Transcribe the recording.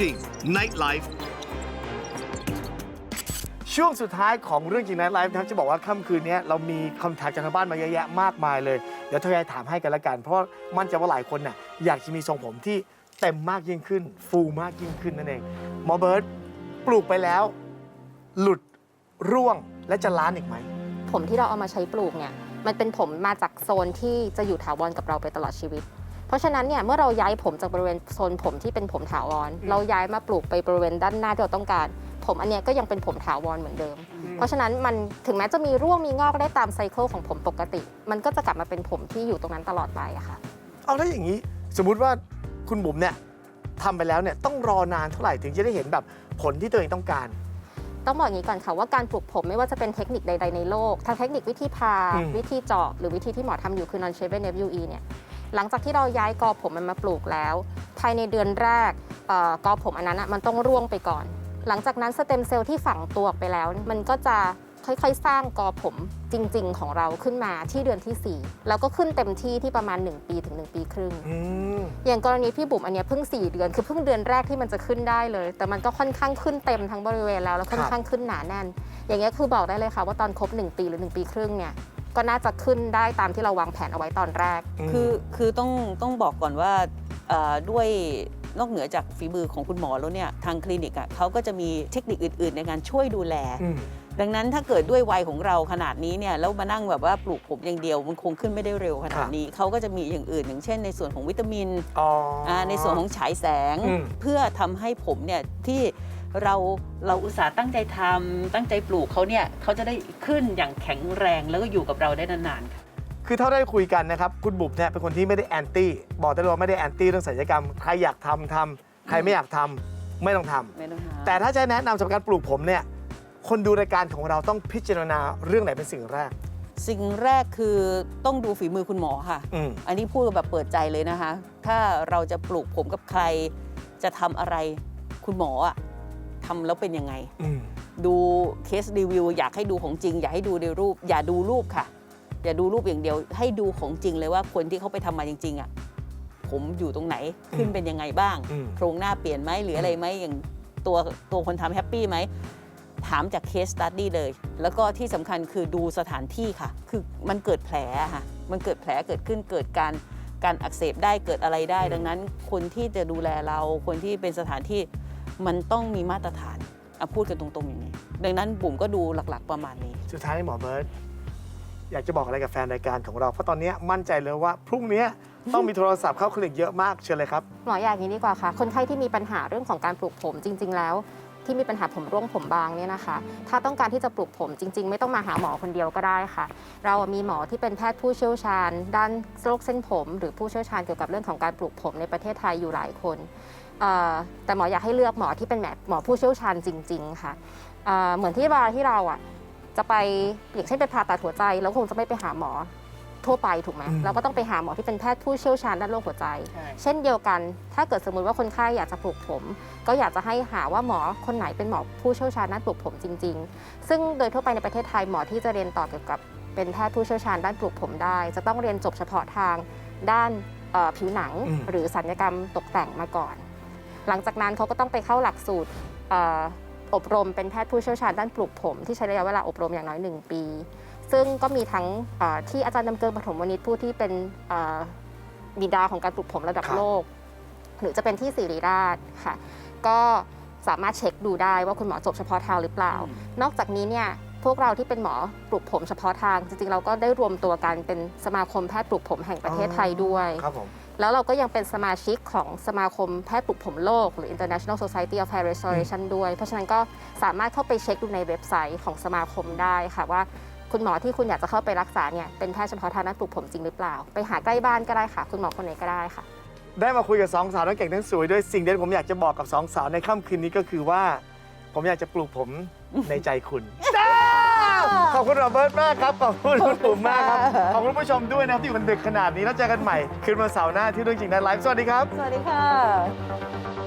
จริง Night Life ช่วงสุดท้ายของเรื่องจริงนะไลฟ์นะครับจะบอกว่าค่ำคืนนี้เรามีคำถามจากทางบ้านมาเยอะแยะมากมายเลย เดี๋ยวทยอยถามให้กันละกัน เพราะว่ามั่นใจว่าหลายคนน่ะอยากจะมีทรงผมที่เต็มมากยิ่งขึ้น ฟูมากยิ่งขึ้นนั่นเองหมอเบิร์ตปลูกไปแล้ว หลุดร่วงและจะล้านอีกไหม ผมที่เราเอามาใช้ปลูกเนี่ย มันเป็นผมมาจากโซนที่จะอยู่ถาวรกับเราไปตลอดชีวิต เพราะฉะนั้นเนี่ยเมื่อเราย้ายผมจากบริเวณโซนผมที่เป็นผมถาวร เราย้ายมาปลูกไปบริเวณด้านหน้าที่เราต้องการ ผมอันเนี้ยก็ยังเป็นผมถาวรเหมือนเดิม เพราะฉะนั้นมันถึงแม้จะมีร่วงมีงอกได้ตามไซเคิลของผมปกติ มันก็จะกลับมาเป็นผมที่อยู่ตรงนั้นตลอดไปอะค่ะเอาแล้วอย่างนี้สมมุติว่าคุณบุ๋มเนี่ยทำไปแล้วเนี่ยต้องรอนานเท่าไหร่ถึงจะได้เห็นแบบผลที่ตัวเองต้องการ ต้องบอกอย่างนี้ก่อนค่ะว่าการปลูกผมไม่ว่าจะเป็นเทคนิคใด ๆ ในโลกทั้งเทคนิควิธีพา อืม วิธีเจาะหรือวิธีที่หมอทำอยู่คือ non shaven FUE เนี่ย หลังจากที่เราย้ายกอผมมันมาปลูกแล้ว ภายในเดือนแรกเอ่อกอผมอันนั้นอะมันต้องร่วงไปก่อน หลังจากนั้นสเต็มเซลล์ที่ฝังตัวออกไปแล้ว มันก็จะค่อยๆ สร้างกอผมจริง ๆ ของเราขึ้นมาที่เดือนที่ 4 แล้วก็ขึ้นเต็มที่ที่ประมาณ 1 ปีถึง 1 ปีครึ่งอืมอย่างกรณีพี่บุ๋มอันเนี้ยเพิ่ง 4 เดือน คือเพิ่งเดือนแรกที่มันจะขึ้นได้เลย แต่มันก็ค่อนข้างขึ้นเต็มทั้งบริเวณแล้วแล้วค่อนข้างขึ้นหนาแน่น อย่างเงี้ยคือบอกได้เลยค่ะว่าตอนครบ 1 ปีหรือ 1 ปีครึ่งเนี่ย ก็น่าจะขึ้นได้ตามที่เราวางแผนเอาไว้ตอนแรก คือคือต้องต้องบอกก่อนว่าเอ่อด้วยนอกเหนือจากฝีมือของคุณหมอแล้วเนี่ยทางคลินิกอะเขาก็จะมีเทคนิคอื่น ๆ ในการช่วยดูแลอืมดังนั้นถ้าเกิดด้วยวัยของเราขนาดนี้เนี่ยแล้วมานั่งแบบว่าปลูกผมอย่างเดียวมันคงขึ้นไม่ได้เร็วขนาดนี้เขาก็จะมีอย่างอื่นอย่างเช่น ในส่วนของวิตามินอ๋ออ่าในส่วนของฉายแสงอืมเพื่อทำให้ผมเนี่ยที่ เราเราอุตส่าห์ตั้งใจทำตั้งใจปลูกเขาเนี่ยเขาจะได้ขึ้นอย่างแข็งแรงแล้วก็อยู่กับเราได้นานๆค่ะคือเท่าได้คุยกันนะครับ คุณบุ๋มเนี่ยเป็นคนที่ไม่ได้แอนตี้บอกได้เลยว่าไม่ได้แอนตี้เรื่องศัลยกรรม ใครอยากทำทำใครไม่อยากทำไม่ต้องทำไม่ต้องหาแต่ถ้าจะแนะนำสำหรับการปลูกผมเนี่ยคนดูรายการของเราต้องพิจารณาเรื่องไหนเป็นสิ่งแรก สิ่งแรกคือต้องดูฝีมือคุณหมอค่ะอืมอันนี้พูดแบบเปิดใจเลยนะคะ ถ้าเราจะปลูกผมกับใครจะทำอะไรคุณหมออะ ทำแล้วเป็นยังไงอืมดูเคสรีวิวอยากให้ดูของจริง อยากให้ดูในรูป อย่าดูรูปค่ะ อย่าดูรูปอย่างเดียว ให้ดูของจริงเลยว่าคนที่เขาไปทำมาจริงๆอะผมอยู่ตรงไหนขึ้นเป็นยังไงบ้างอืมโครงหน้าเปลี่ยนไหมหรืออะไรไหมอย่างตัวตัวคนทำแฮปปี้ไหมถามจากเคสตัดดี้เลย แล้วก็ที่สำคัญคือดูสถานที่ค่ะ คือมันเกิดแผลอะค่ะ มันเกิดแผลเกิดขึ้นเกิดการการอักเสบได้เกิดอะไรได้ ดังนั้นคนที่จะดูแลเราคนที่เป็นสถานที่ มันต้องมีมาตรฐานอะพูดกันตรงๆอย่างนี้ ดังนั้นบุ๋มก็ดูหลักๆประมาณนี้ สุดท้ายหมอเบิร์ตอยากจะบอกอะไรกับแฟนรายการของเรา เพราะตอนนี้มั่นใจเลยว่า พรุ่งนี้ต้องมีโทรศัพท์เข้าคลินิกเยอะมากเชิญเลยครับ หมออยากอย่างนี้ดีกว่าค่ะ คนไข้ที่มีปัญหาเรื่องของการปลูกผมจริง ๆ แล้ว ที่มีปัญหาผมร่วงผมบางเนี่ยนะคะ ถ้าต้องการที่จะปลูกผมจริง ๆ ไม่ต้องมาหาหมอคนเดียวก็ได้ค่ะ เรามีหมอที่เป็นแพทย์ผู้เชี่ยวชาญ ด้านโรคเส้นผม หรือผู้เชี่ยวชาญเกี่ยวกับเรื่องของการปลูกผมในประเทศไทยอยู่หลายคนแต่หมออยากให้เลือกหมอที่เป็นแบบหมอผู้เชี่ยวชาญจริง ๆ ค่ะเหมือนที่เวลาที่เราอะจะไปอย่างเช่นไปผ่าตัดหัวใจเราคงจะไม่ไปหาหมอ ทั่วไปถูกไหมอืมเราก็ต้องไปหาหมอที่เป็นแพทย์ผู้เชี่ยวชาญด้านโรคหัวใจใช่เช่นเดียวกัน ถ้าเกิดสมมุติว่าคนไข้อยากจะปลูกผม ก็อยากจะให้หาว่าหมอคนไหนเป็นหมอผู้เชี่ยวชาญด้านปลูกผมจริง ๆ ซึ่งโดยทั่วไปในประเทศไทยหมอที่จะเรียนต่อเกี่ยวกับเป็นแพทย์ผู้เชี่ยวชาญด้านปลูกผมได้ จะต้องเรียนจบเฉพาะทางด้านเอ่อผิวหนังอืมหรือสัญญกรรมตกแต่งมาก่อน หลังจากนั้นเขาก็ต้องไปเข้าหลักสูตรเอ่ออบรมเป็นแพทย์ผู้เชี่ยวชาญด้านปลูกผม ที่ใช้ระยะเวลาอบรมอย่างน้อย 1 ปี ซึ่งก็มีทั้งเอ่อที่อาจารย์ดำเกิงปฐมวณิชผู้ที่เป็นเอ่อบิดาของการปลูกผมระดับครับโลก หรือจะเป็นที่ศิริราชค่ะ ก็สามารถเช็คดูได้ว่าคุณหมอจบเฉพาะทางหรือเปล่าอืมนอกจากนี้เนี่ยพวกเราที่เป็นหมอปลูกผมเฉพาะทาง จริงๆ เราก็ได้รวมตัวกันเป็นสมาคมแพทย์ปลูกผมแห่งประเทศไทยด้วยครับผมแล้วเราก็ยังเป็นสมาชิกของสมาคมแพทย์ปลูกผมโลก หรือ International Society of Hair Restoration ด้วย เพราะฉะนั้นก็สามารถเข้าไปเช็คดูในเว็บไซต์ของสมาคมได้ค่ะว่า คุณหมอที่คุณอยากจะเข้าไปรักษาเนี่ยเป็นแพทย์เฉพาะทางด้านปลูกผมจริงหรือเปล่า ไปหาใกล้บ้านก็ได้ค่ะ คุณหมอคนไหนก็ได้ค่ะ ได้มาคุยกับสองสาวทั้งเก่งทั้งสวยด้วยสิ่งเดียวที่ผมอยากจะบอกกับสองสาวในค่ำคืนนี้ก็คือว่า ผมอยากจะปลูกผมในใจคุณ ขอบคุณโรเบิร์ตมากครับ ขอบคุณคุณปุ๋มมากครับ ขอบคุณผู้ชมด้วยนะครับที่อยู่กันดึกขนาดนี้แล้วเจอกันใหม่ คืนวันเสาร์หน้าที่เรื่องจริงในไลฟ์สวัสดีครับ สวัสดีค่ะ